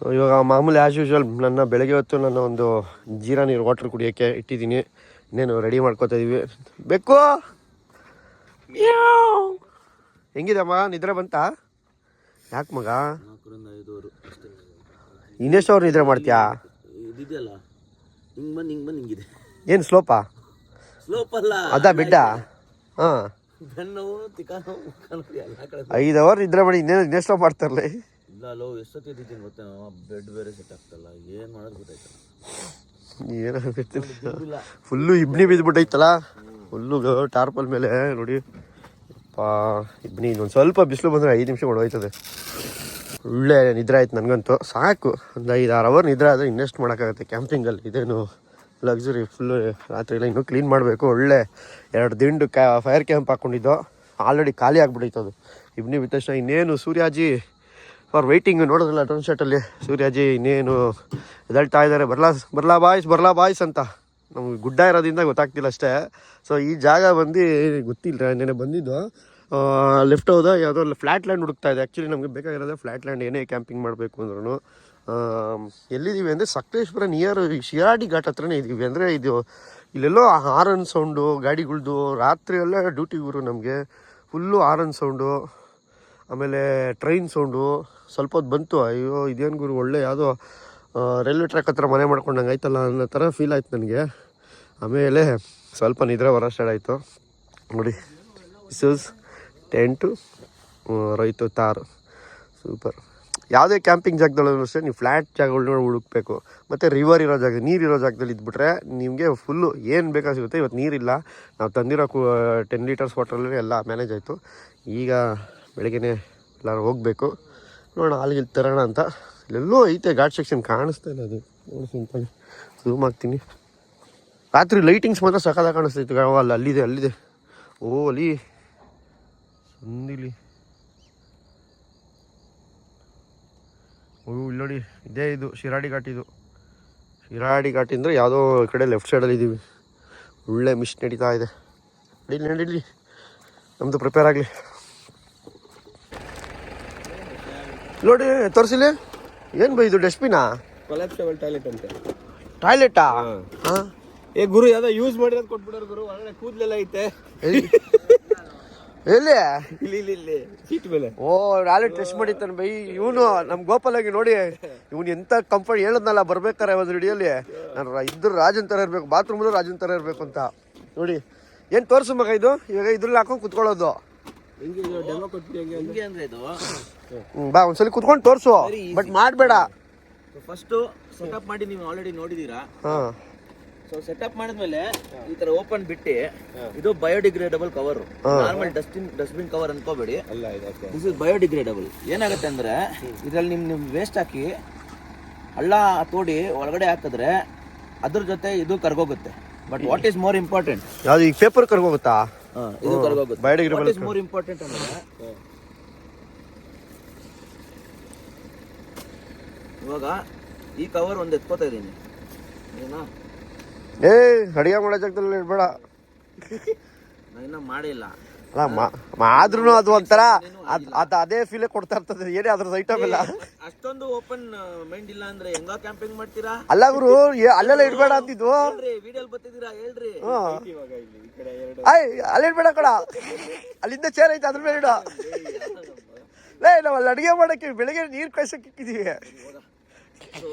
ಇವಾಗ ಮಾಮೂಲಿ as usual ನನ್ನ ಬೆಳಗ್ಗೆ ಹೊತ್ತು ನನ್ನ ಒಂದು ಜೀರಾ ನೀರು ವಾಟರ್ ಕುಡಿಯೋಕ್ಕೆ ಇಟ್ಟಿದ್ದೀನಿ. ಇನ್ನೇನು ರೆಡಿ ಮಾಡ್ಕೋತಾ ಇದೀವಿ. ಬೇಕು ಹೆಂಗಿದೆ ಮಗ ನಿದ್ರೆ ಬಂತಾ? ಯಾಕೆ ಮಗ? ಇನ್ನೆಷ್ಟು ಅವ್ರು ನಿದ್ರೆ ಮಾಡ್ತೀಯಾ? ಏನು ಸ್ಲೋಪಾ ಸ್ಲೋಪ್ ಅಲ್ಲ. ಅದಾ ಬಿಡ್ಡ ಹಾಂ. ಐದು ಅವರ್ ನಿದ್ರೆ ಮಾಡಿ ಇನ್ನೇನು ಇನ್ನೆಷ್ಟೋ ಮಾಡ್ತಾರಲ್ಲ ಇಲ್ಲ ಲೋ ಎಷ್ಟೊತ್ತು ಎದ್ದಿದ್ದೀನಿ ಗೊತ್ತೇನೋ? ಬೆಡ್ ಬೇರೆ ಸೆಟ್ ಆಗ್ತಲ್ಲ ಏನು ಮಾಡೋದು ಗೊತ್ತಾಯ್ತಲ್ಲ. ಏನೋ ಇಲ್ಲ ಫುಲ್ಲು ಇಬ್ನಿ ಬಿದ್ಬಿಟ್ಟೈತಲ್ಲ? ಫುಲ್ಲು ಟಾರ್ಪಲ್ ಮೇಲೆ ನೋಡಿ. ಪಾ ಇಬ್ನಿ ಇನ್ನೊಂದು ಸ್ವಲ್ಪ ಬಿಸಿಲು ಬಂದರೆ ಐದು ನಿಮಿಷ ಹೊಡೋಯ್ತದೆ ಒಳ್ಳೆ ನಿದ್ರೆ ಆಯ್ತು ನನಗಂತೂ. ಸಾಕು. ಒಂದು ಐದು ಆರು ಅವರ್ ನಿದ್ರೆ ಆದರೆ ಇನ್ವೆಸ್ಟ್ ಮಾಡೋಕ್ಕಾಗುತ್ತೆ ಕ್ಯಾಂಪಿಂಗಲ್ಲಿ ಇದೇನು ಲಕ್ಸುರಿ ಫುಲ್ಲು ರಾತ್ರಿ ಎಲ್ಲ ಇನ್ನೂ ಕ್ಲೀನ್ ಮಾಡಬೇಕು. ಒಳ್ಳೆ ಎರಡು ದಿಂಡು ಕ್ಯಾ ಫೈರ್ ಕ್ಯಾಂಪ್ ಹಾಕ್ಕೊಂಡಿದ್ದು ಆಲ್ರೆಡಿ ಖಾಲಿ ಆಗ್ಬಿಟ್ಟೈತೆ ಅದು. ಇಬ್ನಿ ಬಿದ್ದ ತಕ್ಷಣ ಇನ್ನೇನು ಸೂರ್ಯಾಜಿ ಫಾರ್ ವೈಟಿಂಗ್ ನೋಡೋದಿಲ್ಲ ಡ್ರೋನ್ ಶಾಟಲ್ಲಿ ಸೂರ್ಯಾಜಿ ಇನ್ನೇನು ಎದಳ್ತಾ ಇದ್ದಾರೆ ಬರ್ಲಾ ಬರ್ಲಾ ಬಾಯ್ಸ್ ಬರ್ಲಾ ಬಾಯ್ಸ್ ಅಂತ. ನಮ್ಗೆ ಗುಡ್ಡ ಇರೋದ್ರಿಂದ ಗೊತ್ತಾಗ್ತಿಲ್ಲ ಅಷ್ಟೇ. ಸೊ ಈ ಜಾಗ ಬಂದು ಗೊತ್ತಿಲ್ಲ ನೆನೆ ಬಂದಿದ್ದು. ಲೆಫ್ಟ್ ಹೋದ, ಯಾವುದೋ ಫ್ಲ್ಯಾಟ್ ಲ್ಯಾಂಡ್ ಹುಡುಕ್ತಾ ಇದೆ. ಆ್ಯಕ್ಚುಲಿ ನಮಗೆ ಬೇಕಾಗಿರೋದೇ ಫ್ಲ್ಯಾಟ್ ಲ್ಯಾಂಡ್ ಏನೇ ಕ್ಯಾಂಪಿಂಗ್ ಮಾಡಬೇಕು ಅಂದ್ರೂ ಎಲ್ಲಿದ್ದೀವಿ ಅಂದರೆ ಸಕಲೇಶ್ವರ ನಿಯರ್ ಶಿರಾಡಿ ಘಾಟ್ ಹತ್ರನೇ ಇದ್ದೀವಿ ಅಂದರೆ ಇದು ಇಲ್ಲೆಲ್ಲೋ ಹಾರನ್ ಸೌಂಡು ಗಾಡಿಗಳ್ದು ರಾತ್ರಿ ಎಲ್ಲ ಡ್ಯೂಟಿ ಗುರು ನಮಗೆ. ಫುಲ್ಲು ಹಾರನ್ ಸೌಂಡು ಆಮೇಲೆ ಟ್ರೈನ್ ಸೌಂಡು ಸ್ವಲ್ಪ ಹೊತ್ತು ಬಂತು. ಅಯ್ಯೋ, ಇದೇನು ಗುರು, ಒಳ್ಳೆ ಯಾವುದೋ ರೈಲ್ವೆ ಟ್ರ್ಯಾಕ್ ಹತ್ರ ಮನೆ ಮಾಡ್ಕೊಂಡಂಗೆ ಆಯ್ತಲ್ಲ ಅನ್ನೋ ಥರ ಫೀಲ್ ಆಯ್ತು ನನಗೆ. ಆಮೇಲೆ ಸ್ವಲ್ಪ ನಿದ್ರೆ ಬರೋ ಸ್ಟಾರ್ಟ್ ಆಯಿತು. ನೋಡಿ this is tent right there. Super ಯಾವುದೇ ಕ್ಯಾಂಪಿಂಗ್ ಜಾಗದಲ್ಲೂ ಅಷ್ಟೇ ನೀವು ಫ್ಲ್ಯಾಟ್ ಜಾಗಗಳನ್ನ ಹುಡುಕ್ಬೇಕು. ಮತ್ತು ರಿವರ್ ಇರೋ ಜಾಗ, ನೀರು ಇರೋ ಜಾಗದಲ್ಲಿ ಇದ್ಬಿಟ್ರೆ ನಿಮಗೆ ಫುಲ್ಲು ಏನು ಬೇಕಾ ಸಿಗುತ್ತೆ. ಇವತ್ತು ನೀರಿಲ್ಲ. ನಾವು ತಂದಿರೋ ಕು ಟೆನ್ ಲೀಟರ್ಸ್ ವಾಟ್ರಲ್ಲಿ ಎಲ್ಲ ಮ್ಯಾನೇಜ್ ಆಯಿತು. ಈಗ ಬೆಳಗ್ಗೆನೇ ಎಲ್ಲರೂ ಹೋಗಬೇಕು. ನೋಡೋಣ ಅಲ್ಲಿಗೆ ತರೋಣ ಅಂತ. ಇಲ್ಲೆಲ್ಲೋ ಐತೆ, ಘಾಟ್ ಸೆಕ್ಷನ್ ಕಾಣಿಸ್ತಾ ಇಲ್ಲ ಅದು. ನೋಡಿ ಸಿಂಪಲ್ ಝೂಮ್ ಆಗ್ತೀನಿ ರಾತ್ರಿ ಲೈಟಿಂಗ್ಸ್ ಮಾತ್ರ ಸಕಾಲ ಕಾಣಿಸ್ತೈತೆ ಅಲ್ಲಿ ಅಲ್ಲ, ಅಲ್ಲಿದೆ ಅಲ್ಲಿದೆ. ಓ, ಅಲ್ಲಿ. ಸಂದಿಲಿ. ಓ, ಇಲ್ಲಿ ನೋಡಿ, ಇದೇ ಇದು, ಶಿರಾಡಿ ಘಾಟ್ ಇದು. ಶಿರಾಡಿ ಘಾಟ್ ಅಂದರೆ ಯಾವುದೋ ಕಡೆ ಲೆಫ್ಟ್ ಸೈಡಲ್ಲಿ ಇದ್ದೀವಿ ಒಳ್ಳೆ ಮಿಸ್ ನಡೀತಾ ಇದೆ. ನಡೀಲಿ ನಡೀಲಿ. ನಮ್ಮದು ಪ್ರಿಪೇರ್ ಆಗಲಿ. ನೋಡಿ ತೋರಿಸಿಲ್ಲ? ಏನು ಬೈ ಇದು ಡಸ್ಟ್ಬಿನಾ? ಕೊಲಾಪ್ಸಬಲ್ ಟಾಯ್ಲೆಟ್ ಅಂತೆ. ಟಾಯ್ಲೆಟಾ? ಹಾಂ. ಏ ಗುರು ಯಾವ್ದೋ ಯೂಸ್ ಮಾಡಿರೋದು ಕೊಟ್ಬಿಡೋರು ಗುರು ಒಳಗಡೆ ಕೂದಲೆಲ್ಲ ಐತೆ. ಎಲ್ಲಿ? ಇಲ್ಲಿ ಇಲ್ಲಿ ಇಲ್ಲಿ ಸೀಟ್ ಮೇಲೆ. ಓ ಟಾಯ್ಲೆಟ್ ಟೆಸ್ಟ್ ಮಾಡಿತ್ತಾನೆ ಬೈ. ಇವನು ನಮ್ಮ ಗೋಪಾಲಾಗಿ ನೋಡಿ ಇವನು ಎಂತ ಕಂಫರ್ಟ್ ಹೇಳದ್ನಲ್ಲ ಬರ್ಬೇಕಾರೆ ಒಂದು ರೆಡಿಯಲ್ಲಿ ನಾನು ಇದ್ರ ರಾಜನ್ ಥರ ಇರಬೇಕು ಬಾತ್ರೂಮ್ ರಾಜನ್ ಥರ ಇರಬೇಕು ಅಂತ. ನೋಡಿ ಏನು ತೋರಿಸು ಮಗ ಇದು? ಇವಾಗ ಇದ್ರಲ್ಲಿ ಹಾಕೊಂಡು ಕುತ್ಕೊಳ್ಳೋದು. ಹಿಂಗೆ ಅಂದ್ರೆ ಇದು? ಬಾ ಒಂದ್ಸಲಿ ಕುತ್ಕೊಂಡು ತೋರಿಸು. ಬಟ್ ಮಾಡಬೇಡ. ಫಸ್ಟ್ ಸೆಟಪ್ ಮಾಡಿ ನೀವು ಆಲ್ರೆಡಿ ನೋಡಿದೀರಾ? ಹಾಂ. ಸೊ ಸೆಟಪ್ ಮಾಡಿದ್ಮೇಲೆ ಈ ತರ ಓಪನ್ ಬಿಟ್ಟು ಇದು biodegradable cover normal dustbin dustbin cover ಅನ್ಕೋಬೇಡಿ. This is biodegradable ಏನಾಗುತ್ತೆ ಅಂದ್ರೆ ಇದ್ರಲ್ಲಿ ನಿಮ್ ನಿಮ್ ವೇಸ್ಟ್ ಹಾಕಿ ಹಳ್ಳ ತೋಡಿ ಒಳಗಡೆ ಹಾಕಿದ್ರೆ ಅದ್ರ ಜೊತೆ ಇದು ಕರ್ಗೋಗುತ್ತೆ. But what is more important ಯಾವ್ದು ಈ ಪೇಪರ್ ಕರ್ಗೋಗುತ್ತಾ? ಇದು ಕರ್ಗೋಗುತ್ತೆ biodegradable what is more important ಅಂದ್ರೆ? ಇವಾಗ ಈ ಕವರ್ ಒಂದು ಎತ್ಕೋತಾ ಇದೀನಿ ಏನಾ? ಏ ಅಡಿಗೆ ಮಾಡೋ ಜಾಗದಲ್ಲಿ ಇಡ್ಬೇಡ ನಾನು ಇನ್ನ ಮಾಡಿಲ್ಲ. ಅಲ್ಲ ಆದ್ರೂ ಅದು ಒಂಥರ ಅದು ಅದ್ ಅದೇ ಫೀಲ್ ಕೊಡ್ತಾ ಇರ್ತದೆ. ಏನೇ ಅದ್ರದ್ದು ಐಟಮ್ ಇಲ್ಲ ಅಷ್ಟೊಂದು ಓಪನ್ ಮೈಂಡ್ ಇಲ್ಲ ಅಂದ್ರೆ ಹೆಂಗ ಕ್ಯಾಂಪಿಂಗ್ ಮಾಡ್ತೀರಾ? ಅಲ್ಲ ಗುರು ಏ- ಅಲ್ಲೆಲ್ಲ ಇಡಬೇಡ ಅಂತಿದ್ವು ಹೇಳ್ರಿ ವಿಡಿಯೋ ಬರ್ತಿದ್ದೀರಾ? ಹೇಳ್ರಿ. ಅಲ್ಲಿ ಇಡಬೇಡ ಕಡ ಅಲ್ಲಿಂದ ಚೇರ್ ಐತೆ ಅದ್ರ ಮೇಲೆ ಇಡ. ಲೇ ನಾವು ಅಲ್ಲಿ ಅಡಿಗೆ ಮಾಡಕ್ಕೆ ಬೆಳಿಗ್ಗೆ ನೀರು ಕಾಯ್ಸಕ್ಕೆ ಇಕ್ಕಿದೀವಿ. So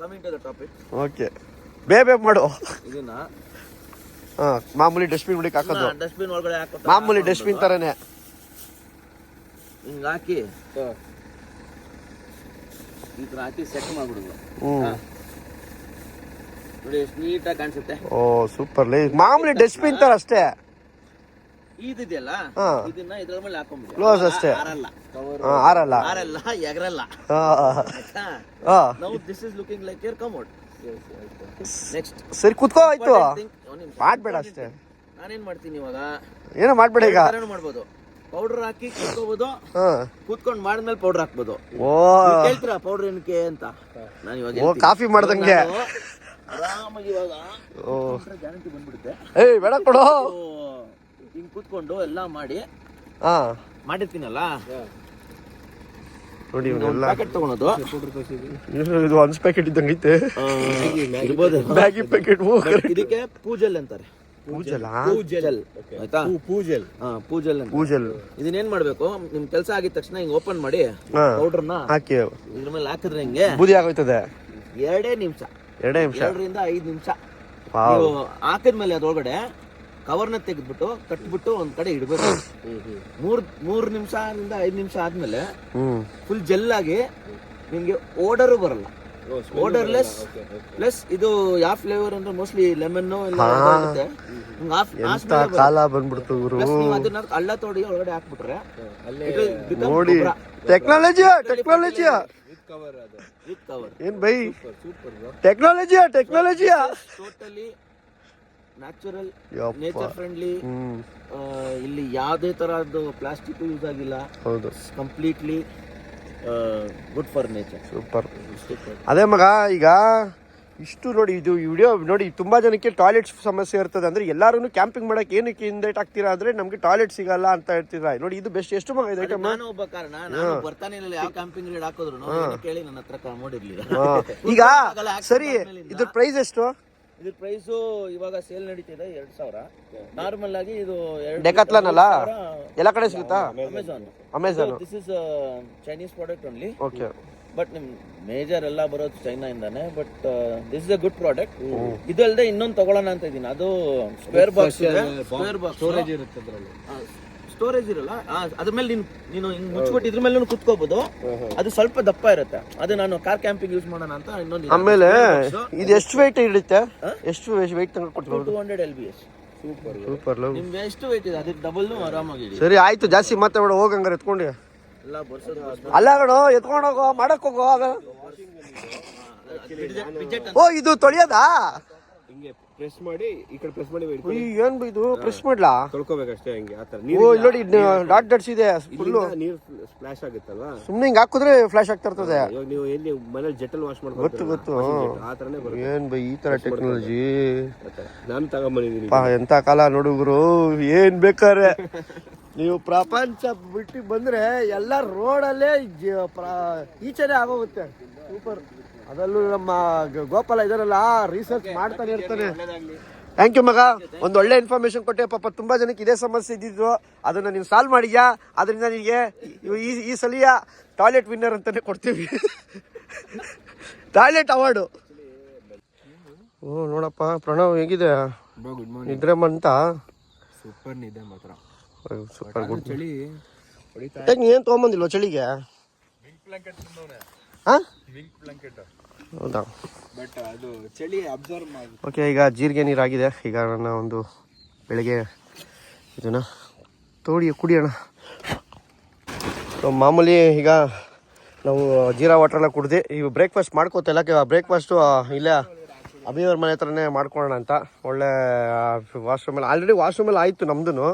coming to the topic okay ಬೇ ಬೇ ಮಾಡು. ಇದನ್ನ ಮಾಮೂಲಿ ಡಸ್ಟ್ಬಿನ್ ಒಳಗಡೆ ಹಾಕೋದು ಡಸ್ಟ್ಬಿನ್ ಒಳಗಡೆ ಹಾಕೋದು ಮಾಮೂಲಿ ಡಸ್ಟ್ಬಿನ್ ತರನೇ. ಹಿಂಗ್ ಹಾಕಿ ಈ ತರ ಹಾಕಿ ಸೆಟ್ ಮಾಡ್ಬಿಡುದು ಹ್ಮ್. ನೋಡಿ ಎಷ್ಟು ನೀಟಾಗಿ ಕಾಣಿಸುತ್ತೆ. ಓ ಸೂಪರ್ ಲೇ. ಮಾಮೂಲಿ ಡಸ್ಟ್ಬಿನ್ ತರ ಅಷ್ಟೇ. ಇದಿದೆಯಲ್ಲ. ಇದನ್ನ ಇದ್ರ ಮೇಲೆ ಹಾಕೊಂಡ್ಬಿಡಿ ಕ್ಲೋಸ್ ಅಷ್ಟೇ. ಆರಲ್ಲ. ಕವರ್ ಆರಲ್ಲ. ಆರಲ್ಲ ಎಗರಲ್ಲ. ಹಾ. ಆಯ್ತಾ? ಹಾ. Now this is looking like your commode next ಸರಿ ಕುತ್ಕೋ ಆಯ್ತು. ಮಾಡ್ಬೇಡ ಅಷ್ಟೇ. ನಾನೇನ್ ಮಾಡ್ತೀನಿ ಇವಾಗ? ಏನೋ ಮಾಡ್ಬೇಡ ಈಗ. ಥರನೂ ಮಾಡ್ಬೋದು. ಪೌಡರ್ ಹಾಕಿ ಕುತ್ಕೋಬಹುದು ಕೂತ್ಕೊಂಡು ಕೂತ್ಕೊಂಡ್ ಮಾಡಿದ್ಮೇಲೆ ಪೌಡರ್ ಹಾಕ್ಬೋದು. ಓ. ನೀವ್ ಕೇಳ್ತೀರಾ ಪೌಡರ್ ಏನಕ್ಕೆ ಅಂತ? ನಾನು ಇವಾಗ ಓ ಕಾಫಿ ಮಾಡ್ದಂಗೆ. ಆರಾಮಾಗಿ ಇವಾಗ ಓ. ಗ್ಯಾರಂಟಿ ಬಂದ್ಬಿಡುತ್ತೆ. ಏಯ್ ಬೇಡ ಕೊಡು. ಹಿಂಗ್ ಕೂತ್ಕೊಂಡು ಎಲ್ಲ ಮಾಡಿ ಹಾ. ಮಾಡಿರ್ತೀನಲ್ಲ? ನೋಡಿ ಇವನ್ನೆಲ್ಲ. ಪ್ಯಾಕೆಟ್ ತಗೊಳೋದು. ಇದು ಒಂದು ಪ್ಯಾಕೆಟ್ ಇದ್ದಂಗೆ ಐತೆ ಇರ್ಬೋದು ಮ್ಯಾಗಿ ಪ್ಯಾಕೆಟ್ ಇದಕ್ಕೆ ಪೂಜಲ್ ಅಂತಾರೆ. ಪೂಜಲ? ಪೂಜಲ್. ಆಯ್ತಾ? ಪೂಜಲ್. ಹಾ ಪೂಜಲ್ ಪೂಜಲ್. ಇದನ್ನೇನ್ ಮಾಡ್ಬೇಕು? ನಿಮ್ ಕೆಲಸ ಆಗಿದ ತಕ್ಷಣ ಹಿಂಗ್ ಓಪನ್ ಮಾಡಿ ಪೌಡರ್ನ ಹಾಕಿ. ಇದ್ರ ಮೇಲೆ ಹಾಕಿದ್ರೆ ಹಿಂಗೆ? ಬೂದಿ ಆಗೋಯ್ತದೆ. ಎರಡೇ ನಿಮಿಷ. ಎರಡೇ ನಿಮಿಷ. ಎರಡರಿಂದ ಐದು ನಿಮಿಷ. ಹಾಕಿದ್ಮೇಲೆ ಅದ್ರೊಳಗಡೆ ಕವರ್ನ ತೆಗೆದ್ಬಿಟ್ಟು ಕಟ್ಬಿಟ್ಟು ಒಂದ್ ಕಡೆ ಇಡ್ಬೇಕು. ಮೂರ್ ಮೂರ್ ನಿಮಿಷದಿಂದ ಐದ್ ನಿಮಿಷ ಆದ್ಮೇಲೆ ಫುಲ್ ಜೆಲ್ ಆಗಿ ನಿಮ್ಗೆ ಓಡರು ಬರಲ್ಲ. ಓಡರ್ಲೆಸ್ ಪ್ಲಸ್ ಇದು ಯಾವ ಫ್ಲೇವರ್ ಅಂದ್ರೆ ಮೋಸ್ಟ್ಲಿ ಲೆಮನ್. ಕಾಲ ಬಂದ್ಬಿಡ್ತು ಗುರು. ಅದನ್ನ ಹಳ್ಳ ತೋಡಿ ಒಳಗಡೆ ಹಾಕ್ಬಿಟ್ರೆ ನೋಡಿ. Technology technology. ಏನ್ ಬೈ? ಬ್ರೋ ಟೆಕ್ನಾಲಜಿಯಾ ಟೆಕ್ನಾಲಜಿಯಾ Totally natural, ನೇಚರ್ ಫ್ರೆಂಡ್ಲಿ. ಇಲ್ಲಿ ಯಾವುದೇ ತರದ್ದು ಪ್ಲಾಸ್ಟಿಕ್ ಯೂಸ್ ಆಗಿಲ್ಲ. ಹೌದು. Completely good for nature super ಅದೇ ಮಗ ಈಗ ಇಷ್ಟು ನೋಡಿ ಇದು ವಿಡಿಯೋ ನೋಡಿ ತುಂಬಾ ಜನಕ್ಕೆ ಟಾಯ್ಲೆಟ್ಸ್ ಸಮಸ್ಯೆ ಇರ್ತದೆ ಅಂದ್ರೆ ಎಲ್ಲರೂ ಕ್ಯಾಂಪಿಂಗ್ ಮಾಡಕ್ಕೆ ಏನಕ್ಕೆ ಹಿಂದೇಟ್ ಆಗ್ತೀರಾ ಅಂದ್ರೆ ನಮಗೆ ಟಾಯ್ಲೆಟ್ ಸಿಗಲ್ಲ ಅಂತ ಹೇಳ್ತೀರಾ ನೋಡಿ ಇದು ಬೆಸ್ಟ್ ಎಷ್ಟು ಮಗ ಇದೆ ನಾನು ಒಬ್ಬ ಕಾರಣ ನಾನು ಬರ್ತಾನೆ ಇಲ್ಲ ಯಾವ ಕ್ಯಾಂಪಿಂಗ್ ರೇಟ್ ಹಾಕಿದ್ರು? ಕೇಳಿ ನನ್ನ ಹತ್ರ ಈಗ ಸರಿ ಇದ್ರ ಪ್ರೈಸ್ ಎಷ್ಟು? ಇದ್ರ ಪ್ರೈಸು ಇವಾಗ ಸೇಲ್ ನಡೀತಿದೆ ಎರಡು ಸಾವಿರ. ನಾರ್ಮಲ್ ಆಗಿ ಇದು Decathlon ಅಲ್ಲ? ಎಲ್ಲ ಕಡೆ ಸಿಗುತ್ತಾ? Amazon Amazon this is Chinese product only okay but ನಿಮ್ ಮೇಜರ್ ಎಲ್ಲ ಬರೋದು ಚೈನಾ ಇಂದಾನೆ. But this is a good product ಇದು ಅಲ್ಲದೆ ಇನ್ನೊಂದು ತಗೊಳ್ಳೋಣ ಅಂತ ಇದೀನಿ ಅದು square box square box storage ಇರುತ್ತೆ ಅದ್ರಲ್ಲಿ. ಸ್ಟೋರೇಜ್ ಇರಲ್ಲ ಆ, ಅದ್ರ ಮೇಲೆ ನೀನು ನೀನು ಹಿಂಗ್ ಮುಚ್ಚಿಬಿಟ್ಟು ಇದ್ರ ಮೇಲೆ ಕುತ್ಕೋಬಹುದು ಅದು ಸ್ವಲ್ಪ ದಪ್ಪ ಇರುತ್ತೆ. ಅದು ನಾನು ಕಾರ್ ಕ್ಯಾಂಪಿಂಗ್ ಯೂಸ್ ಮಾಡೋಣ ಅಂತ ಇನ್ನೊಂದು ಆಮೇಲೆ ಇದು ಎಷ್ಟು ವೆಯ್ಟ್ ಇರುತ್ತೆ ಎಷ್ಟು ವೆಯ್ಟ್ ತನಕ ಕೊಡ್ಬೋದು two hundred L B S super super love ನಿಮ್ಗೆ ಎಷ್ಟು ವೆಯ್ಟ್ ಇದೆ? ಅದಕ್ಕೆ ಡಬಲ್ ಆರಾಮಾಗಿ ಹಿಡಿ. ಸರಿ ಆಯ್ತು. ಜಾಸ್ತಿ ಮಾತಾಡ ಹೋಗಂಗಾರೆ ಎತ್ಕೊಂಡು. ಎಲ್ಲ ಬರ್ಸೋದು ಅಲ್ಲ ಕಣೋ ಎತ್ಕೊಂಡು ಹೋಗೋ ಮಾಡಕ್ ಹೋಗೋ ಆಗ. ಓ ಇದು ತೊಳೆಯೋದಾ? ಹಿಂಗೆ. ಪ್ರೆಸ್ ಮಾಡಿ ಈ ಕಡೆ ಪ್ರೆಸ್ ಮಾಡಿ ಉಯ್, ಏನ್ ಇದು? ಪ್ರೆಸ್ ಮಾಡ್ಲಾ? ತೊಳ್ಕೊಬೇಕಷ್ಟೇ ಹಂಗೆ ಆ ಥರ. ಓ ನೀರು ಇಲ್ಲಿ ನೋಡಿ ಡಾಟ್ ಡಾಟ್ಸ್ ಇದೆ ಫುಲ್ಲು ನೀರು ಸ್ಪ್ಲಾಶ್ ಆಗುತ್ತಲ್ಲ ಸುಮ್ಮನೆ ಹಿಂಗೆ ಹಾಕಿದ್ರೆ ಫ್ಲಾಶ್ ಆಗ್ತಾ ಇರ್ತದೆ. ಇವಾಗ ನೀವು ಎಲ್ಲಿ ಮನೇಲಿ ಜೆಟ್ಟಲ್ಲಿ ವಾಶ್ ಗೊತ್ತು ಮಾಡ್ಕೊಂಡು ಗೊತ್ತು. ಆ ಥರನೇ ಬರುತ್ತೆ. ಏನ್ ಬೈ ಈ ತರ ಟೆಕ್ನಾಲಜಿ ಥರ. ನಾನು ತಗೊಂಬಂದಿದ್ದೀನಿ ಪಾ ಎಂತ ಕಾಲ ನೋಡುಗರು ಏನ್ ಬೇಕಾರೆ ನೀವು ಪ್ರಪಂಚ ಬಿಟ್ಟು ಬಂದ್ರೆ ಎಲ್ಲ ರೋಡಲ್ಲೇ ಈಚೆನೆ ಆಗೋಗುತ್ತೆ. ಸೂಪರ್ ಅದಲ್ಲೂ ನಮ್ಮ ಗ- ಗೋಪಾಲ ಇದಾರಲ್ಲ ರಿಸರ್ಚ್ ಮಾಡ್ತಾನೆ ಇರ್ತಾನೆ. ಥ್ಯಾಂಕ್ ಯು ಮಗ. ಒಂದು ಒಳ್ಳೆ ಇನ್ಫಾರ್ಮೇಶನ್ ಕೊಟ್ಟೆ. ಪಾಪ ತುಂಬಾ ಜನಕ್ಕೆ ಇದೇ ಸಮಸ್ಯೆ ಇದ್ದಿದ್ದು. ಅದನ್ನ ನೀವು ಸಾಲ್ವ್ ಮಾಡಿದ್ಯಾ? ಅದರಿಂದ ನಿಮಗೆ ಈ ಈ ಸಲಿಯ ಟಾಯ್ಲೆಟ್ ವಿನ್ನರ್ ಅಂತಾನೆ ಕೊಡ್ತೀವಿ. ಟಾಯ್ಲೆಟ್ ಅವಾರ್ಡು ಓ ನೋಡಪ್ಪ. ಪ್ರಣವ್ ಹೇಗಿದೆ? ನಿದ್ರೆ ಮಂತ? ಸೂಪರ್ ನಿದ್ರೆ ಮಾತ್ರ. ಸೂಪರ್ ಗುಡ್ ಚಳಿ. ಏನು ತೊಗೊಂಬಂದಿಲ್ವ ಚಳಿಗೆ? ಹಾ ಹೌದಾ? ಬಟ್ ಅದು ಚಳಿ ಅಬ್ಸರ್ವ್ ಮಾಡಿ. ಓಕೆ ಈಗ ಜೀರಿಗೆ ನೀರಾಗಿದೆ. ಈಗ ನನ್ನ ಒಂದು ಬೆಳಗ್ಗೆ ಇದನ್ನ ತೋಡಿ ಕುಡಿಯೋಣ. ಸೊ ಮಾಮೂಲಿ ಈಗ ನಾವು ಜೀರಾ ವಾಟರ್ನ ಕುಡ್ದು ಈಗ ಬ್ರೇಕ್ಫಾಸ್ಟ್ ಮಾಡ್ಕೋತಿಲ್ಲ ಬ್ರೇಕ್ಫಾಸ್ಟು ಇಲ್ಲೇ ಅಭಿಯವ್ರ ಮನೆ ಹತ್ರನೇ ಮಾಡ್ಕೊಳ್ಳೋಣ ಅಂತ. ಒಳ್ಳೆ ವಾಶ್ರೂಮಲ್ಲಿ ಆಲ್ರೆಡಿ ವಾಶ್ರೂಮಲ್ಲಿ ಆಯಿತು ನಮ್ದು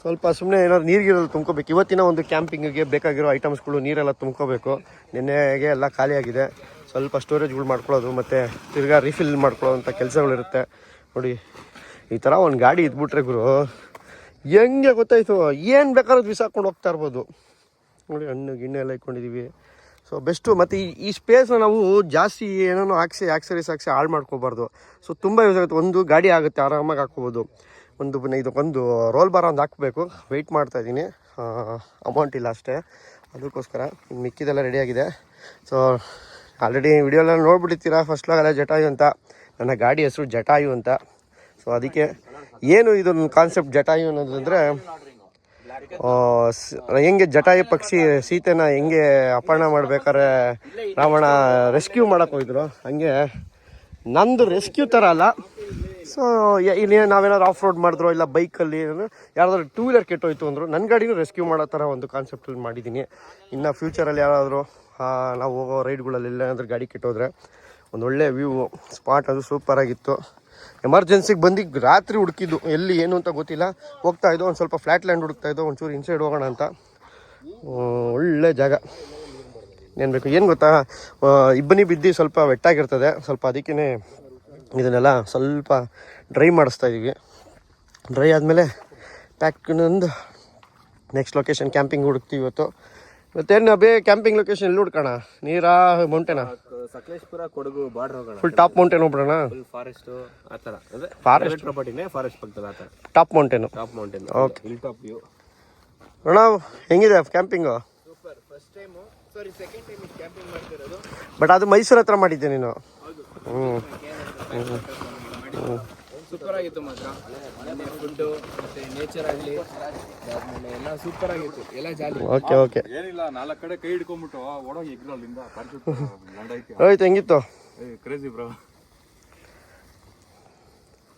ಸ್ವಲ್ಪ ಸುಮ್ಮನೆ ಏನಾದ್ರು ನೀರಿಗಿರೋದು ತುಂಬ್ಕೋಬೇಕು. ಇವತ್ತಿನ ಒಂದು ಕ್ಯಾಂಪಿಂಗಿಗೆ ಬೇಕಾಗಿರೋ ಐಟಮ್ಸ್ಗಳು ನೀರೆಲ್ಲ ತುಂಬ್ಕೋಬೇಕು. ನಿನ್ನೆಗೆ ಎಲ್ಲ ಖಾಲಿಯಾಗಿದೆ. ಸ್ವಲ್ಪ ಸ್ಟೋರೇಜ್ಗಳು ಮಾಡ್ಕೊಳ್ಳೋದು ಮತ್ತು ತಿರ್ಗಾ ರಿಫಿಲ್ ಮಾಡ್ಕೊಳ್ಳೋವಂಥ ಕೆಲಸಗಳಿರುತ್ತೆ. ನೋಡಿ, ಈ ಥರ ಒಂದು ಗಾಡಿ ಇದ್ಬಿಟ್ರೆ ಗುರು, ಹೆಂಗೆ ಗೊತ್ತಾಯಿತು? ಏನು ಬೇಕಾದ್ರೂ ಬಿಸಾಕೊಂಡು ಹೋಗ್ತಾ ಇರ್ಬೋದು. ನೋಡಿ, ಹಣ್ಣು, ಗಿಣ್ಣೆ ಎಲ್ಲ ಇಟ್ಕೊಂಡಿದ್ದೀವಿ ಸೊ ಬೆಸ್ಟು ಮತ್ತು ಈ ಈ ಸ್ಪೇಸ್ನ ನಾವು ಜಾಸ್ತಿ ಏನೇನೋ ಹಾಕ್ಸಿ ಆಕ್ಸರೀಸ್ ಹಾಕ್ಸಿ ಹಾಳು ಮಾಡ್ಕೋಬಾರ್ದು. ಸೊ ತುಂಬ ಯೂಸ್ ಆಗುತ್ತೆ. ಒಂದು ಗಾಡಿ ಆಗುತ್ತೆ, ಆರಾಮಾಗಿ ಹಾಕ್ಕೋಬೋದು. ಒಂದು ಬ- ಇದು ಒಂದು ರೋಲ್ ಬಾರ್ ಒಂದು ಹಾಕಬೇಕು. ವೆಯ್ಟ್ ಮಾಡ್ತಾ ಇದ್ದೀನಿ. ಅಮೌಂಟ್ ಇಲ್ಲ ಅಷ್ಟೇ. ಅದಕ್ಕೋಸ್ಕರ ಮಿಕ್ಕಿದೆಲ್ಲ ರೆಡಿಯಾಗಿದೆ ಸೊ ಆಲ್ರೆಡಿ ವಿಡಿಯೋಲ್ಲ ನೋಡ್ಬಿಟ್ಟಿರ್ತೀರಾ? ಫಸ್ಟ್ ಲಾಗಲ್ಲ ಜಟಾಯು ಅಂತ. ನನ್ನ ಗಾಡಿ ಹೆಸರು ಜಟಾಯು ಅಂತ. ಸೊ ಅದಕ್ಕೆ ಏನು ಇದು ಕಾನ್ಸೆಪ್ಟ್ ಜಟಾಯು ಅನ್ನೋದಂದರೆ ಹೆಂಗೆ ಜಟಾಯು ಪಕ್ಷಿ ಸೀತೆನ ಹೆಂಗೆ ಅಪಹರಣ ಮಾಡ್ಬೇಕಾದ್ರೆ ರಾವಣ ರೆಸ್ಕ್ಯೂ ಮಾಡಕ್ಕೆ ಹೋಗಿದ್ರು. ಹಂಗೆ ನಂದು ರೆಸ್ಕ್ಯೂ ಥರ ಅಲ್ಲ. ಸೊ ಇಲ್ಲಿ ನಾವೇನಾದ್ರು ಆಫ್ ರೋಡ್ ಮಾಡಿದ್ರು ಇಲ್ಲ ಬೈಕಲ್ಲಿ ಯಾರಾದ್ರೂ ಟೂ ವೀಲರ್ ಕೆಟ್ಟೋಯ್ತು ಅಂದರು ನನ್ನ ಗಾಡಿನೂ ರೆಸ್ಕ್ಯೂ ಮಾಡೋ ಥರ ಒಂದು ಕಾನ್ಸೆಪ್ಟಲ್ಲಿ ಮಾಡಿದ್ದೀನಿ. ಇನ್ನು ಫ್ಯೂಚರಲ್ಲಿ ಯಾರಾದರೂ ನಾವು ಹೋಗೋ ರೈಡ್ಗಳಲ್ಲಿ ಅಂದರೆ ಗಾಡಿ ಕೆಟ್ಟೋದ್ರೆ ಒಂದು ಒಳ್ಳೆ ವ್ಯೂ, ಸ್ಪಾಟ್ ಅದು ಸೂಪರಾಗಿತ್ತು ಎಮರ್ಜೆನ್ಸಿಗೆ ಬಂದು, ರಾತ್ರಿ ಹುಡುಕಿದ್ದು. ಎಲ್ಲಿ, ಏನು ಅಂತ ಗೊತ್ತಿಲ್ಲ. ಹೋಗ್ತಾ ಇದ್ದೋ, ಒಂದು ಸ್ವಲ್ಪ ಫ್ಲ್ಯಾಟ್ ಲ್ಯಾಂಡ್ ಹುಡುಕ್ತಾ ಇದ್ದೋ, ಒಂಚೂರು ಇನ್ಸೈಡ್ ಹೋಗೋಣ ಅಂತ. ಒಳ್ಳೆ ಜಾಗ. ಏನು ಬೇಕು, ಏನು ಗೊತ್ತಾ? ಇಬ್ಬನಿ ಬಿದ್ದು ಸ್ವಲ್ಪ ವೆಟ್ಟಾಗಿರ್ತದೆ ಸ್ವಲ್ಪ ಅದಕ್ಕೇ ಇದನ್ನೆಲ್ಲ ಸ್ವಲ್ಪ ಡ್ರೈ ಮಾಡಿಸ್ತಾ ಇದ್ದೀವಿ ಡ್ರೈ ಆದಮೇಲೆ ಪ್ಯಾಕ್ ನೆಕ್ಸ್ಟ್ ಲೊಕೇಶನ್ ಕ್ಯಾಂಪಿಂಗ್ ಹುಡುಕ್ತೀವಿ ಇವತ್ತು. ಮತ್ತೇನು ಬೇ ಕ್ಯಾಂಪಿಂಗ್ ಲೊಕೇಶನ್ ಎಲ್ಲಿ ಹುಡ್ಕೋಣ. ನೀರಾ ಮೌಂಟೇನಾ ಸಕಲೇಶ್ಪುರ ಕೊಡಗು ಬಾರ್ಡರ್ ಹೋಗೋಣ. ಫುಲ್ ಟಾಪ್ ಮೌಂಟೇನ್ ಹೋಗ್ಬಿಡೋಣ? ಫುಲ್ ಫಾರೆಸ್ಟ್ ಆ ಥರ. ಅದೇ ಫಾರೆಸ್ಟ್ ಪ್ರಾಪರ್ಟಿನೇ ಫಾರೆಸ್ಟ್ ಪಕ್ಕದಲ್ಲಿ ಆ ಥರ. Top mountain top mountain okay hill top view ಅಣ್ಣ ಹೆಂಗಿದೆ camping super first time sorry second time camping ಮಾಡ್ತಿರೋದು. ಬಟ್ ಅದು ಮೈಸೂರು ಹತ್ರ ಮಾಡಿದ್ದೆ ನೀನು. ಹ್ಞೂ ಸೂಪರ್ ಆಗಿತ್ತು ಮಾತ್ರ ಫುಡ್ಡು ಮತ್ತೆ ನೇಚರ್ ಆಗಲಿ ಆದ್ಮೇಲೆ ಎಲ್ಲ ಸೂಪರ್ ಆಗಿತ್ತು ಎಲ್ಲ ಜಾಲಿ ಓಕೆ ಓಕೆ ಏನಿಲ್ಲ ನಾಲ್ಕು ಕಡೆ ಕೈ ಹಿಡ್ಕೊಂಡ್ಬಿಟ್ಟು ಓಡೋಗಿ ಇದ್ರು ಅಲ್ಲಿಂದ ಹೋಯ್ತು ಹೆಂಗಿತ್ತು ಏ ಕ್ರೇಜಿ ಬ್ರೋ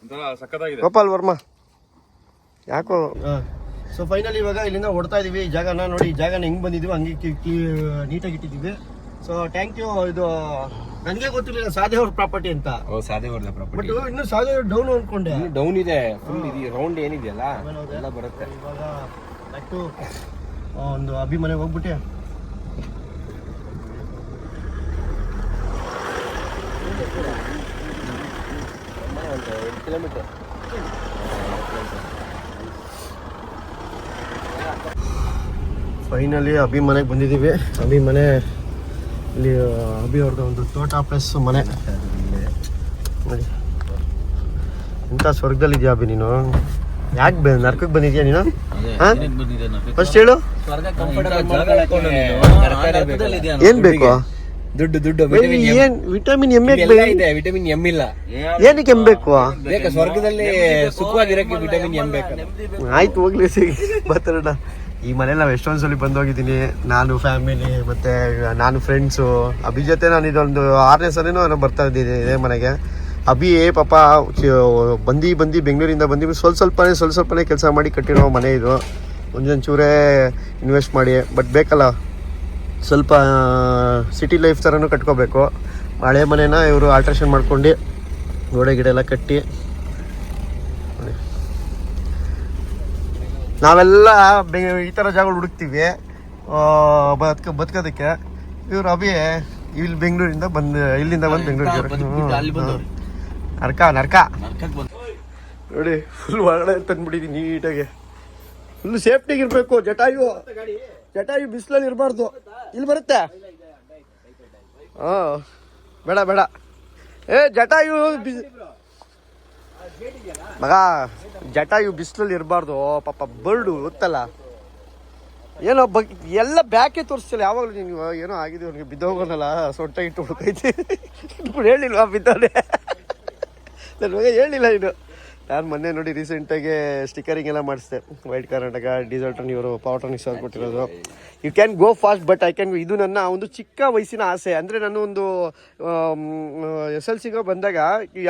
ಒಂಥರ ಸಕ್ಕತ್ತಾಗಿದೆ ಗೋಪಾಲ್ ವರ್ಮಾ ಯಾಕೋ ಸೊ ಫೈನಲ್ ಇವಾಗ ಇಲ್ಲಿಂದ ಹೊಡ್ತಾ ಇದೀವಿ ಈ ಜಾಗನ ನೋಡಿ ಈ ಜಾಗನ ಹೆಂಗ್ ಬಂದಿದೀವಿ ಹಂಗೆ ನೀಟಾಗಿ ಇಟ್ಟಿದ್ದೀವಿ ಸೊ ಥ್ಯಾಂಕ್ ಯು ಇದು ನನಗೆ ಗೊತ್ತಿರಲಿಲ್ಲ ಸಾಧೆ ಅವ್ರ ಪ್ರಾಪರ್ಟಿ ಅಂತ. ಓ ಪ್ರಾಪರ್ಟಿ ಬಟ್ ಇನ್ನು ಸಾಧೆ ಡೌನ್ ಅನ್ಕೊಂಡೆ. ಡೌನ್ ಇದೆ ಫುಲ್ ಇದು ರೌಂಡ್ ಏನಿದೆಯಲ್ಲ ಎಲ್ಲ ಬರುತ್ತೆ. ಇವಾಗ back to, ಆ, ಒಂದು ಅಭಿ ಮನೆಗೆ ಹೋಗ್ಬಿಟ್ಟೆ. ಒಂದು ಎಂಟು ಕಿಲೋಮೀಟರ್ ಫೈನಲಿ ಅಭಿ ಮನೆಗೆ ಬಂದಿದ್ದೀವಿ. ಅಭಿ ಮನೆ ಇಲ್ಲಿ ಅಭಿ ಅವ್ರದ್ದು ಒಂದು ತೋಟ ಪ್ಲಸ್ ಮನೆ. ನೋಡಿ. ಸ್ವರ್ಗದಲ್ಲಿ ಇದೆಯಾ ಅಭಿ ನೀನು? ಯಾಕೆ ಬ ನರ್ಕಕ್ಕೆ ಬಂದಿದ್ಯಾ ನೀನು? ಫಸ್ಟ್ ಹೇಳು. ಏನ್ ಬೇಕು? ದುಡ್ಡು ದುಡ್ಡು ಏನ್ ವಿಟಮಿನ್ ಎಂ ಇದೆ ವಿಟಮಿನ್ ಎಂ ಇಲ್ಲ. ಏನಕ್ಕೆ ಎಂ ಬೇಕು? ಬೇಕಾ? ಸ್ವರ್ಗದಲ್ಲಿ ಸುಖವಾಗಿರಕ್ಕೆ ವಿಟಮಿನ್ ಎಂ ಬೇಕು? ಆಯ್ತು ಹೋಗ್ಲಿ ಸಿಗಿ. ಬರ್ತಾರಣ್ಣ ಈ ಮನೇಲಿ ನಾವು ಎಷ್ಟೊಂದು ಸಲ ಬಂದೋಗಿದ್ದೀನಿ ನಾನು ಫ್ಯಾಮಿಲಿ ಮತ್ತೆ, ನಾನು ಫ್ರೆಂಡ್ಸು ಅಭಿ ಜೊತೆ ನಾನು ಇದೊಂದು ಆರನೇ ನಾನು ಬರ್ತಾ ಇದ್ದೀನಿ ಇದೇ ಮನೆಗೆ. ಅಭಿ ಪಾಪ, ಚ- ಬಂದು ಬಂದು, ಬೆಂಗಳೂರಿಂದ ಬಂದು, ಸ್ವಲ್ಪ ಸ್ವಲ್ಪನೇ ಸ್ವಲ್ಪ ಸ್ವಲ್ಪನೇ ಕೆಲಸ ಮಾಡಿ ಕಟ್ಟಿರೋ ಮನೆ ಇದು. ಒಂದೊಂಚೂರೇ ಇನ್ವೆಸ್ಟ್ ಮಾಡಿ. ಬಟ್ ಬೇಕಲ್ಲ. ಸ್ವಲ್ಪ ಸಿಟಿ ಲೈಫ್ ಥರನೂ ಕಟ್ಕೋಬೇಕು. ಹಳೆ ಮನೇನ ಇವರು ಆಲ್ಟ್ರೇಷನ್ ಮಾಡ್ಕೊಂಡು ಗೋಡೆ ಗಿಡ ಎಲ್ಲ ಕಟ್ಟಿ. ನಾವೆಲ್ಲ ಈ ಥರ ಜಾಗಗಳು ಹುಡುಕ್ತೀವಿ. ಬದುಕ ಬದುಕೋದಕ್ಕೆ. ಇವ್ರು ಅಭಿ ಇಲ್ಲಿ ಬೆಂಗಳೂರಿಂದ ಬಂದು ಇಲ್ಲಿಂದ ಬಂದು ಬೆಂಗಳೂರಿಗೆ. ನರ್ಕ ನರ್ಕ. ನೋಡಿ ಫುಲ್ ಒಳಗಡೆ ತಂದ್ಬಿಟ್ಟಿದ್ದೀನಿ ನೀಟಾಗಿ. ಫುಲ್ ಸೇಫ್ಟಿಗೆ ಇರಬೇಕು ಜಟಾಯು. ಜಟಾಯು ಬಿಸಿಲಲ್ಲಿ ಇರಬಾರ್ದು. ಇಲ್ಲಿ ಬರುತ್ತೆ? ಹಾಂ ಬೇಡ ಬೇಡ. ಏ ಜಟಾಯು ಬಿಸ್ ಮಗ ಜಟಾಯು ಬಿಸಿಲಲ್ಲಿ ಇರಬಾರ್ದು. ಪಾಪ ಬರ್ಡು, ಗೊತ್ತಲ್ಲ. ಏನೋ ಬಗ್, ಎಲ್ಲ ಬ್ಯಾಕೆ ತೋರಿಸ್ತಿಲ್ಲ. ಯಾವಾಗಲೂ ನೀವು ಏನೋ ಆಗಿದೆ, ಅವ್ನಿಗೆ ಬಿದ್ದೋಗೋನಲ್ಲ ಸೊಂಟ ಇಟ್ಟು ಹುಡುಕೈತಿ ಹೇಳಿಲ್ವಾ ಬಿದ್ದವನೆ? ನನ್ನ ಮಗ ಹೇಳಿಲ್ಲ ಇನ್ನು. ನಾನು ಮೊನ್ನೆ ನೋಡಿ ರೀಸೆಂಟಾಗಿ ಸ್ಟಿಕರಿಂಗ್ ಎಲ್ಲ ಮಾಡಿಸಿದೆ. ವೈಟ್ ಕರ್ನಾಟಕ ಡೀಸೆಲ್ ಟನ್ ಇವರು ಪವರ್ ಟನಿಕ್ಸ್ ಅವ್ರು ಕೊಟ್ಟಿರೋದು. You can go fast but I can ಇದು ನನ್ನ ಒಂದು ಚಿಕ್ಕ ವಯಸ್ಸಿನ ಆಸೆ. ಅಂದರೆ ನಾನು ಒಂದು ಎಸ್ ಎಲ್ ಸಿಗೋ ಬಂದಾಗ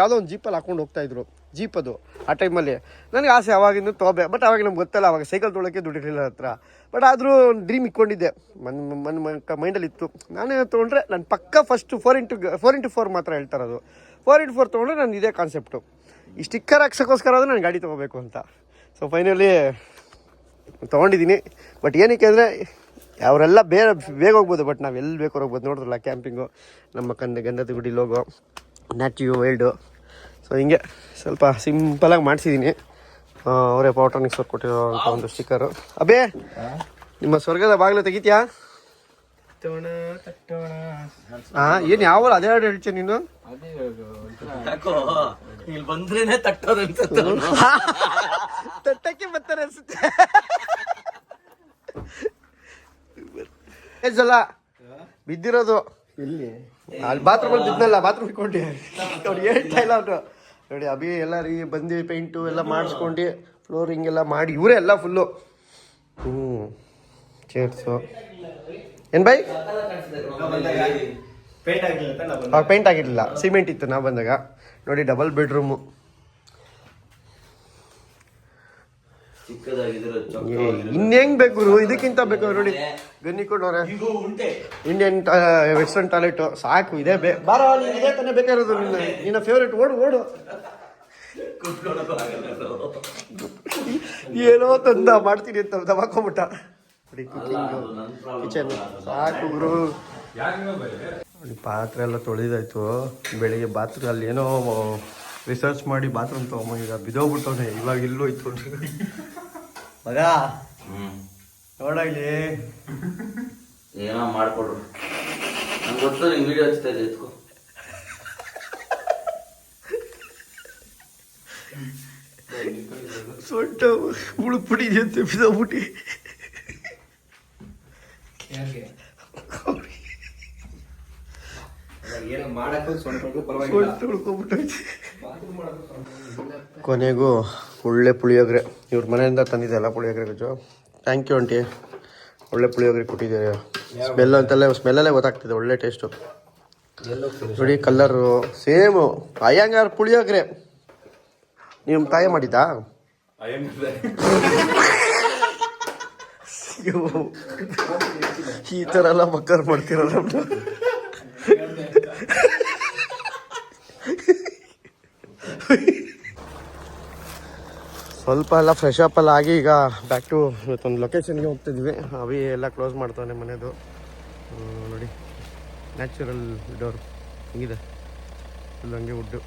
ಯಾವುದೋ ಒಂದು ಜೀಪಲ್ಲಿ ಹಾಕೊಂಡು ಹೋಗ್ತಾ ಇದ್ರು. ಜೀಪ್ ಅದು ಆ ಟೈಮಲ್ಲಿ. ನನಗೆ ಆಸೆ ಅವಾಗಿಂದ ತೊಗೊಬೆ ಬಟ್ ಅವಾಗ ನಮ್ಗೆ ಗೊತ್ತಲ್ಲ, ಅವಾಗ ಸೈಕಲ್ ತೊಗೊಳಕ್ಕೆ ದುಡ್ಡಿರಲಿಲ್ಲ ಹತ್ರ. ಬಟ್ ಆದರೂ ಡ್ರೀಮ್ ಇಟ್ಕೊಂಡಿದ್ದೆ ಮನ್ ಮನ್ ಮೈಂಡಲ್ಲಿ ಇತ್ತು. ನಾನೇ ತೊಗೊಂಡ್ರೆ ನಾನು ಪಕ್ಕ first four into four into four ಮಾತ್ರ ಹೇಳ್ತಾರೆ ಅದು. ಫೋರ್ ಇಂಟು ಫೋರ್ ತೊಗೊಂಡ್ರೆ ನಾನು ಇದೇ ಕಾನ್ಸೆಪ್ಟು ಈ ಸ್ಟಿಕ್ಕರ್ ಹಾಕ್ಸೋಕ್ಕೋಸ್ಕರ ಆದರೂ ನಾನು ಗಾಡಿ ತೊಗೋಬೇಕು ಅಂತ. ಸೊ ಫೈನಲಿ ತೊಗೊಂಡಿದ್ದೀನಿ. ಬಟ್ ಏನಕ್ಕೆ ಅಂದರೆ ಅವರೆಲ್ಲ ಬೇರೆ ಬೇಗ ಹೋಗ್ಬೋದು, ಬಟ್ ನಾವು ಎಲ್ಲಿ ಬೇಕು ಹೋಗ್ಬೋದು ನೋಡಿದ್ರಲ್ಲ ಕ್ಯಾಂಪಿಂಗು ನಮ್ಮ ಕಂದ, ಗಂಧದ ಗುಡಿ ಲೋಗೋ ನ್ಯಾಚು ವೈಲ್ಡು ಸೊ ಹಿಂಗೆ ಸ್ವಲ್ಪ ಸಿಂಪಲಾಗಿ ಮಾಡಿಸಿದ್ದೀನಿ ಅವರೇ ಪೌಟ್ರಾನಿಕ್ಸ್ ಅವ್ರು ಕೊಟ್ಟಿರೋ ಒಂದು ಸ್ಟಿಕ್ಕರು ಅಬೇ ನಿಮ್ಮ ಸ್ವರ್ಗದ ಬಾಗಿಲು ತೆಗಿತೀಯಾ? ಹಾ ಏನು ಯಾವ ಅದೇ ಹಾಡು ಹೇಳ್ತೀಯ ನೀನು? ಬಂದ್ರೇನೆ. ತಟ್ಟಕ್ಕೆ ಬರ್ತಾರೆ ಅನ್ಸುತ್ತೆ. ಸಲ ಬಿದ್ದಿರೋದು. ಇಲ್ಲಿ ಅಲ್ಲಿ ಬಾತ್ರೂಮ್ ಅಲ್ಲಿ ಇದ್ನಲ್ಲ ಬಾತ್ರೂಮ್ ಇಟ್ಕೊಂಡು ಅವ್ರು ಹೇಳ್ತಾ ಇಲ್ಲ ಅವರು. ನೋಡಿ ಅಭಿ ಎಲ್ಲ ರೀ ಬಂದು ಪೇಂಟು ಎಲ್ಲ ಮಾಡಿಸ್ಕೊಂಡು ಫ್ಲೋರಿಂಗ್ ಎಲ್ಲ ಮಾಡಿ ಇವರೇ ಎಲ್ಲ ಫುಲ್ಲು ಹ್ಞೂ ಚೇರ್ಸು ಏನು ಬೈ ಪೇಂಟ್ ಆಗಿರಲಿಲ್ಲ ಸಿಮೆಂಟ್ ಇತ್ತು ನಾವು ಬಂದಾಗ. ನೋಡಿ ಡಬಲ್ ಬೆಡ್ರೂಮು ಇನ್ನೇಂಗ್ ಬೇಕು ಗುರು? ಇದಕ್ಕಿಂತ ಬೇಕು ನೋಡಿ. ಗನ್ನಿ ಕೊಡೋರೆ ಇಂಡಿಯನ್ ವೆಸ್ಟರ್ನ್ ಟಾಯ್ಲೆಟ್ ಸಾಕು ಇದೇ ಬೇ ಬಾರ ನೀನ್ ಇದೇ ತಾನೇ ಬೇಕಾಗಿರೋದು ನಿನ್ನ. ನಿನ್ನ ಫೇವ್ರೇಟ್ ಓಡು ಓಡು. ಏನೋ ತಂದ ಮಾಡ್ತೀನಿ ಅಂತ ದಬಾಕೊಂಬಿಟ್ಟ. ನೋಡಿ ಕುಕಿಂಗ್ ಕಿಚನ್ ಸಾಕು ಗುರು. ನೋಡಿ ಪಾತ್ರೆ ಎಲ್ಲ ತೊಳೆದಾಯ್ತು. ಬೆಳಿಗ್ಗೆ ಬಾತ್ರೂಮ್ ಅಲ್ಲಿ ಏನೋ ರಿಸರ್ಚ್ ಮಾಡಿ ಬಾತ್ರೂಮ್ ತಗೊಂಬ ಈಗ ಬಿದೋಗ್ಬಿಟ್ಟವನೆ ಇವಾಗ ಇಲ್ಲೂ ಇತ್ತು ಮಗ. ನೋಡಲಿ ಏನೋ ಮಾಡ್ಕೊಡ್ರು ನಂಗೆ ಗೊತ್ತು ನಿಂಗೆ ವಿಡಿಯೋ ಹಚ್ತಾ ಇದೆ ಎತ್ಕೋ. ಸೊಂಟ ಉಳುಕ್ಬಿಟ್ಟಿದೆ ಅಂತ ಬಿದ್ದೋಗ್ಬಿಟ್ಟು. ಏನೋ ಮಾಡಕ್ಕೂ ಸೊಂಟ ಪರವಾಗಿಲ್ಲ. ಸೊಂಟ ಕೊನೆಗೂ ಒಳ್ಳೆ ಪುಳಿಯೋಗರೆ. ಇವ್ರ ಮನೆಯಿಂದ ತಂದಿದ್ದೆ ಎಲ್ಲ ಪುಳಿಯೋಗರೆ ಗಜು ಥ್ಯಾಂಕ್ ಯು ಆಂಟಿ ಒಳ್ಳೆ ಪುಳಿಯೋಗರೆ ಕೊಟ್ಟಿದ್ದೀರಿ. ಸ್ಮೆಲ್ ಅಂತೆಲ್ಲ ಸ್ಮೆಲ್ಲಲ್ಲೇ ಗೊತ್ತಾಗ್ತಿದೆ, ಒಳ್ಳೆ ಟೇಸ್ಟು ನೋಡಿ ಕಲ್ಲರು ಸೇಮು ಅಯ್ಯಂಗಾರ ಪುಳಿಯೋಗರೆ. ನಿಮ್ಮ ತಾಯಿ ಮಾಡಿದ್ದಾ. ಈ ಥರ ಎಲ್ಲ ಮಕ್ಕಳು ಮಾಡ್ತಿರಲ್ಲ ಸ್ವಲ್ಪ ಎಲ್ಲ ಫ್ರೆಶ್ ಅಪ್ ಎಲ್ಲ ಆಗಿ ಈಗ ಬ್ಯಾಕ್ ಟು ಇವತ್ತೊಂದು ಲೊಕೇಶನ್ಗೆ ಹೋಗ್ತಿದ್ವಿ. ಅವಿ ಎಲ್ಲ ಕ್ಲೋಸ್ ಮಾಡ್ತಾನೆ ಮನೆಯದು ನೋಡಿ ನ್ಯಾಚುರಲ್ ಡೋರ್ ಹಿಂಗಿದೆ. ಫುಲ್ ಹಂಗೆ ವುಡ್ಡು